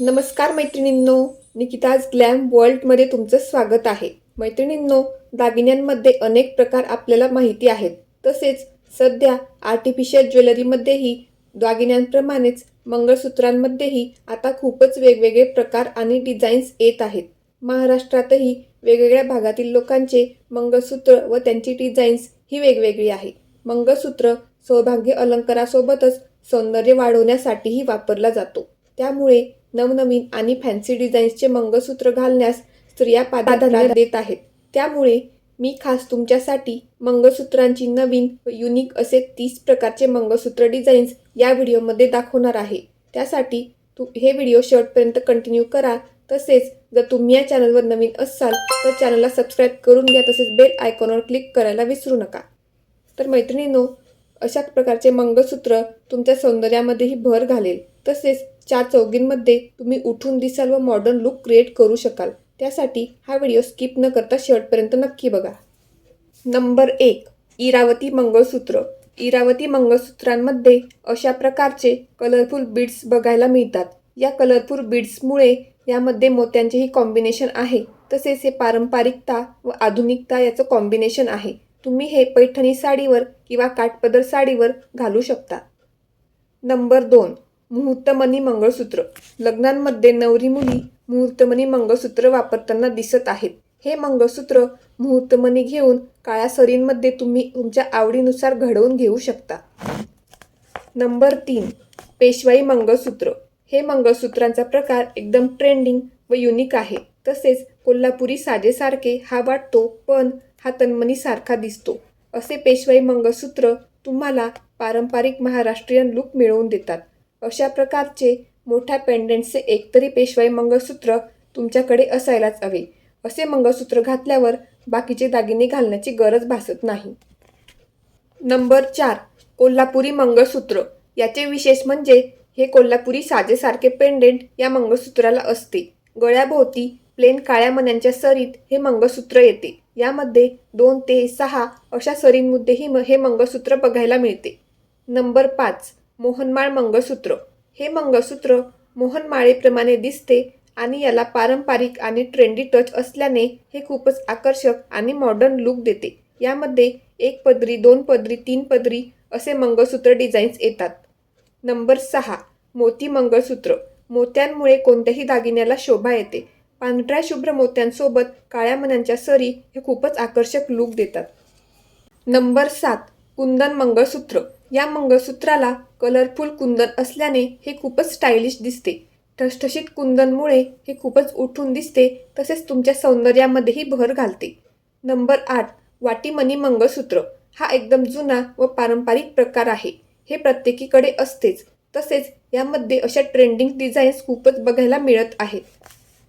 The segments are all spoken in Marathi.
नमस्कार मैत्रिणींनो निकिताज ग्लॅम वर्ल्डमध्ये तुमचं स्वागत आहे. मैत्रिणींनो दागिन्यांमध्ये अनेक प्रकार आपल्याला माहिती आहेत. तसेच सध्या आर्टिफिशियल ज्वेलरीमध्येही दागिन्यांप्रमाणेच मंगळसूत्रांमध्येही आता खूपच वेगवेगळे प्रकार आणि डिझाईन्स येत आहेत. महाराष्ट्रातही वेगवेगळ्या भागातील लोकांचे मंगळसूत्र व त्यांची डिझाईन्स ही वेगवेगळी आहे. मंगळसूत्र सौभाग्य अलंकारासोबतच सौंदर्य वाढवण्यासाठीही वापरला जातो. त्यामुळे नवनवीन आणि फॅन्सी डिझाईन्सचे मंगळसूत्र घालण्यास स्त्रिया प्राधान्य देत आहेत. त्यामुळे मी खास तुमच्यासाठी मंगळसूत्रांची नवीन व युनिक असे तीस प्रकारचे मंगळसूत्र डिझाईन्स या व्हिडिओमध्ये दाखवणार आहे. त्यासाठी तू हे व्हिडिओ शेवटपर्यंत कंटिन्यू करा. तसेच जर तुम्ही या चॅनलवर नवीन असाल तर चॅनलला सबस्क्राईब करून घ्या. तसेच बेल आयकॉनवर क्लिक करायला विसरू नका. तर मैत्रिणींनो अशा प्रकारचे मंगळसूत्र तुमच्या सौंदर्यामध्येही भर घालेल. तसेच चार चौघींमध्ये तुम्ही उठून दिसाल व मॉडर्न लुक क्रिएट करू शकाल. त्यासाठी हा व्हिडिओ स्किप न करता शेवटपर्यंत नक्की बघा. नंबर एक इरावती मंगळसूत्र. इरावती मंगळसूत्रांमध्ये अशा प्रकारचे कलरफुल बीड्स बघायला मिळतात. या कलरफुल बीड्समुळे यामध्ये मोत्यांचेही कॉम्बिनेशन आहे. तसेच हे पारंपरिकता व आधुनिकता याचं कॉम्बिनेशन आहे. तुम्ही हे पैठणी साडीवर किंवा काठपदर साडीवर घालू शकता. नंबर दोन मुहूर्तमनी मंगळसूत्र. लग्नांमध्ये नवरी मुली मुहूर्तमनी मंगळसूत्र वापरताना दिसत आहेत. हे मंगळसूत्र मुहूर्तमनी घेऊन काळ्या सरींमध्ये तुम्ही तुमच्या आवडीनुसार घडवून घेऊ शकता. नंबर तीन. पेशवाई मंगळसूत्र. हे मंगळसूत्रांचा प्रकार एकदम ट्रेंडिंग व युनिक आहे. तसेच कोल्हापुरी साजेसारखे हा वाटतो पण हा तन्मनीसारखा दिसतो. असे पेशवाई मंगळसूत्र तुम्हाला पारंपरिक महाराष्ट्रीयन लुक मिळवून देतात. अशा प्रकारचे मोठ्या पेंडेंटचे एकतरी पेशवाई मंगळसूत्र तुमच्याकडे असायलाच हवे. असे मंगळसूत्र घातल्यावर बाकीचे दागिने घालण्याची गरज भासत नाही. नंबर चार कोल्हापुरी मंगळसूत्र. याचे विशेष म्हणजे हे कोल्हापुरी साजेसारखे पेंडेंट या मंगळसूत्राला असते. गळ्याभोवती प्लेन काळ्या मण्यांच्या सरीत हे मंगळसूत्र येते. यामध्ये दोन ते सहा अशा सरींमध्येही म- हे मंगळसूत्र बघायला मिळते. नंबर पाच मोहनमाळ मंगळसूत्र. हे मंगळसूत्र मोहनमाळेप्रमाणे दिसते आणि याला पारंपरिक आणि ट्रेंडी टच असल्याने हे खूपच आकर्षक आणि मॉडर्न लुक देते. यामध्ये एक पदरी दोन पदरी तीन पदरी असे मंगळसूत्र डिझाईन्स येतात. नंबर सहा मोती मंगळसूत्र. मोत्यांमुळे कोणत्याही दागिन्याला शोभा येते. पांढऱ्या शुभ्र मोत्यांसोबत काळ्या मण्यांच्या सरी हे खूपच आकर्षक लुक देतात. नंबर सात कुंदन मंगळसूत्र. या मंगळसूत्राला कलरफुल कुंदन असल्याने हे खूपच स्टायलिश दिसते. ठसठशीत कुंदनमुळे हे खूपच उठून दिसते तसेच तुमच्या सौंदर्यामध्येही भर घालते. नंबर आठ वाटीमणी मंगळसूत्र. हा एकदम जुना व पारंपरिक प्रकार आहे. हे प्रत्येकीकडे असतेच. तसेच यामध्ये अशा ट्रेंडिंग डिझाईन्स खूपच बघायला मिळत आहेत.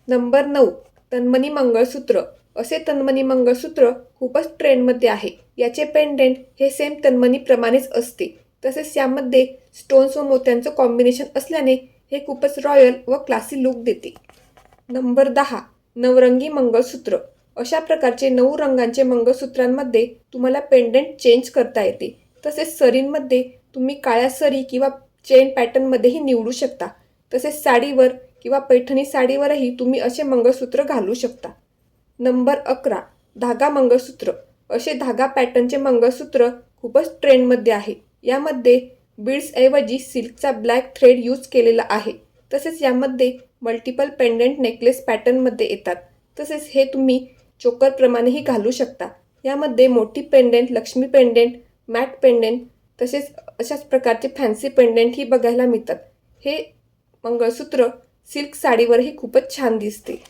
नंबर नऊ तन्मनी मंगळसूत्र. असे तन्मनी मंगळसूत्र खूपच ट्रेंडमध्ये आहे. याचे पेंडेंट हे सेम तन्मनीप्रमाणेच असते. तसेच यामध्ये स्टोन्स व मोत्यांचं कॉम्बिनेशन असल्याने हे खूपच रॉयल व क्लासी लुक देते. नंबर दहा नवरंगी मंगळसूत्र. अशा प्रकारचे नऊ रंगांचे मंगळसूत्रांमध्ये तुम्हाला पेंडेंट चेंज करता येते. तसेच सरींमध्ये तुम्ही काळ्या सरी किंवा चेन पॅटर्नमध्येही निवडू शकता. तसेच साडीवर किंवा पैठणी साडीवरही तुम्ही असे मंगळसूत्र घालू शकता. नंबर अकरा धागा मंगळसूत्र. असे धागा पॅटर्नचे मंगळसूत्र खूपच ट्रेंडमध्ये आहे. यामध्ये बीड्सऐवजी सिल्कचा ब्लॅक थ्रेड यूज केलेला आहे. तसेच यामध्ये मल्टिपल पेंडेंट नेकलेस पॅटर्नमध्ये येतात. तसेच हे तुम्ही चोकरप्रमाणेही घालू शकता. यामध्ये मोठी pendant Lakshmi pendant matte pendant तसेच अशाच प्रकारचे फॅन्सी पेंडेंटही बघायला मिळतात. हे मंगळसूत्र सिल्क साडीवरही खूपच छान दिसते.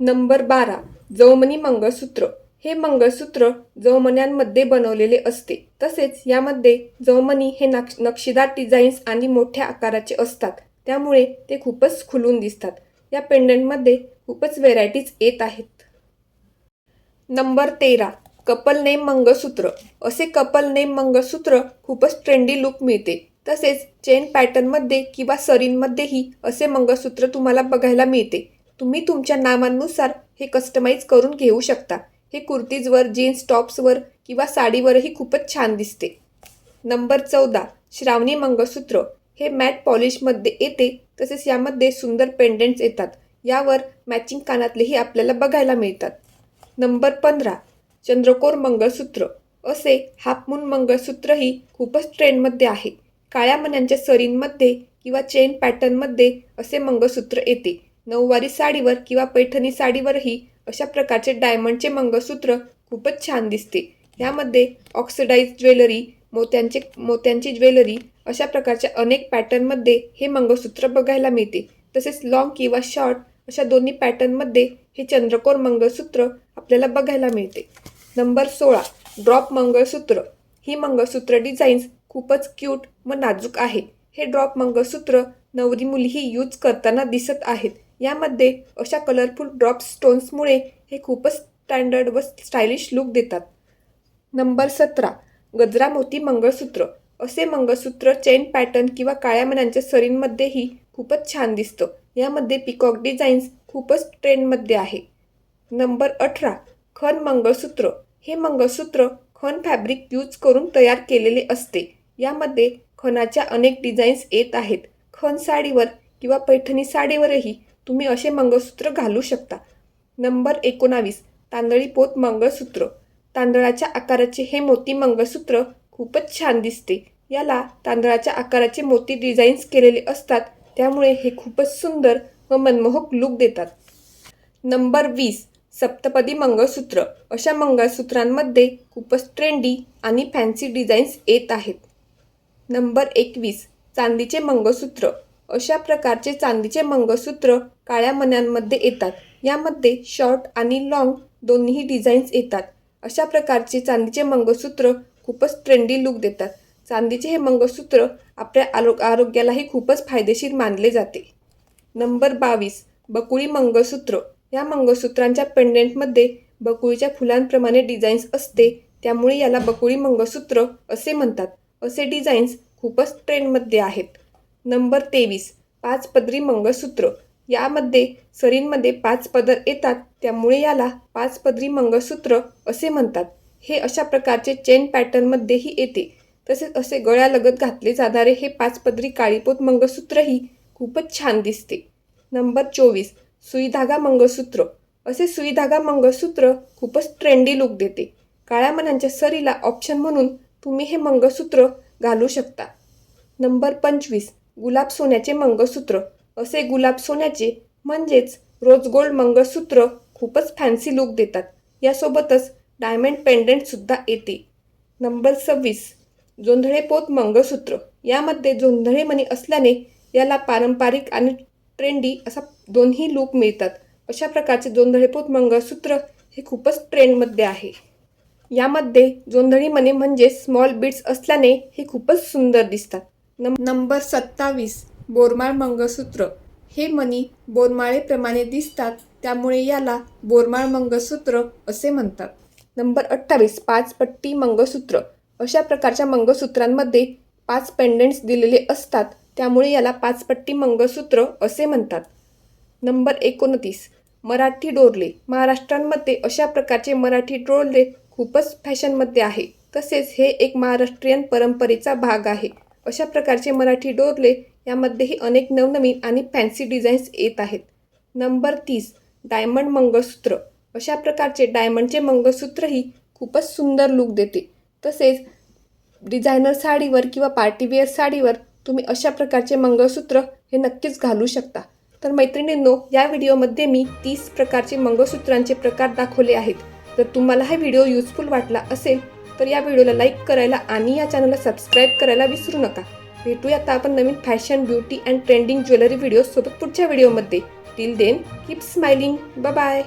नंबर बारा. जवमनी मंगळसूत्र. हे मंगळसूत्र जवमन्यांमध्ये बनवलेले असते. तसेच यामध्ये जवमनी हे नक्ष नक्षीदार डिझाईन्स आणि मोठ्या आकाराचे असतात. त्यामुळे ते खूपच खुलून दिसतात. या पेंडंटमध्ये खूपच व्हेरायटीज येत आहेत. नंबर तेरा. Couple name mangalsutra. असे कपल नेम मंगळसूत्र खूपच ट्रेंडी लुक मिळते. तसेच चेन पॅटर्नमध्ये किंवा सरींमध्येही असे मंगळसूत्र तुम्हाला बघायला मिळते. तुम्ही तुमच्या नावानुसार हे कस्टमाइज करून घेऊ शकता. हे कुर्तीजवर जीन्स टॉप्सवर किंवा साडीवरही खूपच छान दिसते. नंबर चौदा श्रावणी मंगळसूत्र. हे मॅट पॉलिशमध्ये येते तसेच यामध्ये सुंदर पेंडेंट्स येतात. यावर मॅचिंग कानातलेही आपल्याला बघायला मिळतात. नंबर पंधरा चंद्रकोर मंगळसूत्र. असे हाफमून मंगळसूत्रही खूपच ट्रेंडमध्ये आहे. काळ्या मण्यांच्या सरींमध्ये किंवा चेन पॅटर्नमध्ये असे मंगळसूत्र येते. नऊवारी साडीवर किंवा पैठणी साडीवरही अशा प्रकारचे डायमंडचे मंगळसूत्र खूपच छान दिसते. यामध्ये ऑक्सिडाईज ज्वेलरी मोत्यांचे मोत्यांची ज्वेलरी अशा प्रकारच्या अनेक पॅटर्नमध्ये हे मंगळसूत्र बघायला मिळते. तसेच लॉंग किंवा शॉर्ट अशा दोन्ही पॅटर्नमध्ये हे चंद्रकोर मंगळसूत्र आपल्याला बघायला मिळते. नंबर सोळा ड्रॉप मंगळसूत्र. ही मंगळसूत्र डिझाईन्स खूपच क्यूट व नाजूक आहे. हे ड्रॉप मंगळसूत्र नवरी मुलीही यूज करताना दिसत आहेत. यामध्ये अशा कलरफुल ड्रॉप स्टोन्समुळे हे खूपच स्टँडर्ड व स्टायलिश लुक देतात. नंबर सतरा गजरा मोती मंगळसूत्र. असे मंगळसूत्र चेन पॅटर्न किंवा काळ्या मनांच्या सरींमध्येही खूपच छान दिसतं. यामध्ये पिकॉक डिझाईन्स खूपच ट्रेंडमध्ये आहे. नंबर अठरा खण मंगळसूत्र. हे मंगळसूत्र खण फॅब्रिक यूज करून तयार केलेले असते. यामध्ये खणाच्या अनेक डिझाईन्स येत आहेत. खण साडीवर किंवा पैठणी साडीवरही तुम्ही असे मंगळसूत्र घालू शकता. नंबर एकोणावीस. तांदळी पोत मंगळसूत्र. तांदळाच्या आकाराचे हे मोती मंगळसूत्र खूपच छान दिसते. याला तांदळाच्या आकाराचे मोती डिझाईन्स केलेले असतात. त्यामुळे हे खूपच सुंदर व मनमोहक लुक देतात. नंबर वीस. सप्तपदी मंगळसूत्र. अशा मंगळसूत्रांमध्ये खूपच ट्रेंडी आणि फॅन्सी डिझाईन्स येत आहेत. नंबर एकवीस. चांदीचे मंगळसूत्र. अशा प्रकारचे चांदीचे मंगळसूत्र काळ्या मण्यांमध्ये येतात. यामध्ये शॉर्ट आणि लॉंग दोन्ही डिझाईन्स येतात. अशा प्रकारचे चांदीचे मंगळसूत्र खूपच ट्रेंडी लुक देतात. चांदीचे हे मंगळसूत्र आपल्या आरो आरोग्यालाही खूपच फायदेशीर मानले जाते. नंबर बावीस बकुळी मंगळसूत्र. या मंगळसूत्रांच्या पेंडेंटमध्ये बकुळीच्या फुलांप्रमाणे डिझाईन्स असते. त्यामुळे याला बकुळी मंगळसूत्र असे म्हणतात. असे डिझाईन्स खूपच ट्रेंडमध्ये आहेत. नंबर तेवीस पाच पदरी मंगळसूत्र. यामध्ये सरींमध्ये पाच पदर येतात त्यामुळे याला पाच पदरी मंगळसूत्र असे म्हणतात. हे अशा प्रकारचे चेन पॅटर्नमध्येही येते. तसेच असे गळ्यालगत घातले जाणारे हे पाच पदरी काळीपोत मंगळसूत्रही खूपच छान दिसते. नंबर चोवीस सुईधागा मंगळसूत्र. असे सुईधागा मंगळसूत्र खूपच ट्रेंडी लुक देते. काळ्या मनांच्या सरीला ऑप्शन म्हणून तुम्ही हे मंगळसूत्र घालू शकता. नंबर पंचवीस गुलाब सोन्याचे मंगळसूत्र. असे गुलाब सोन्याचे म्हणजेच रोज गोल्ड मंगळसूत्र खूपच फॅन्सी लुक देतात. यासोबतच डायमंड पेंडंटसुद्धा येते. नंबर सव्वीस. जोंधळे पोत मंगळसूत्र. यामध्ये जोंधळे मणी असल्याने याला पारंपरिक आणि ट्रेंडी असा दोन्ही लुक मिळतात. अशा प्रकारचे जोंधळे पोत मंगळसूत्र हे खूपच ट्रेंडमध्ये आहे. यामध्ये जोंधळी मणी म्हणजे स्मॉल बीड्स असल्याने हे खूपच सुंदर दिसतात. नम नंबर सत्तावीस बोरमाळ मंगळसूत्र. हे मणी बोरमाळेप्रमाणे दिसतात त्यामुळे याला बोरमाळ मंगळसूत्र असे म्हणतात. नंबर अठ्ठावीस पाच पट्टी मंगळसूत्र. अशा प्रकारच्या मंगळसूत्रांमध्ये पाच पेंडंट्स दिलेले असतात त्यामुळे याला पाचपट्टी मंगळसूत्र असे म्हणतात. नंबर एकोणतीस मराठी डोरले. महाराष्ट्रांमध्ये अशा प्रकारचे मराठी डोरले खूपच फॅशनमध्ये आहे. तसेच हे एक महाराष्ट्रीयन परंपरेचा भाग आहे. अशा प्रकारचे मराठी डोरले यामध्येही अनेक नवनवीन आणि फॅन्सी डिझाईन्स येत आहेत. नंबर तीस डायमंड मंगळसूत्र. अशा प्रकारचे डायमंडचे मंगळसूत्रही खूपच सुंदर लुक देते. तसेच डिझायनर साडीवर किंवा पार्टीवेअर साडीवर तुम्ही अशा प्रकारचे मंगळसूत्र हे नक्कीच घालू शकता. तर मैत्रिणींनो या व्हिडिओमध्ये मी तीस प्रकारचे मंगळसूत्रांचे प्रकार दाखवले आहेत. जर तुम्हाला हा व्हिडिओ युजफुल वाटला असेल तर या व्हिडिओला लाईक करायला आणि या चॅनलला सबस्क्राईब करायला विसरू नका. भेटूया आता आपण नवीन fashion beauty and trending jewellery video सोबत पुढच्या व्हिडिओमध्ये. Till then keep smiling bye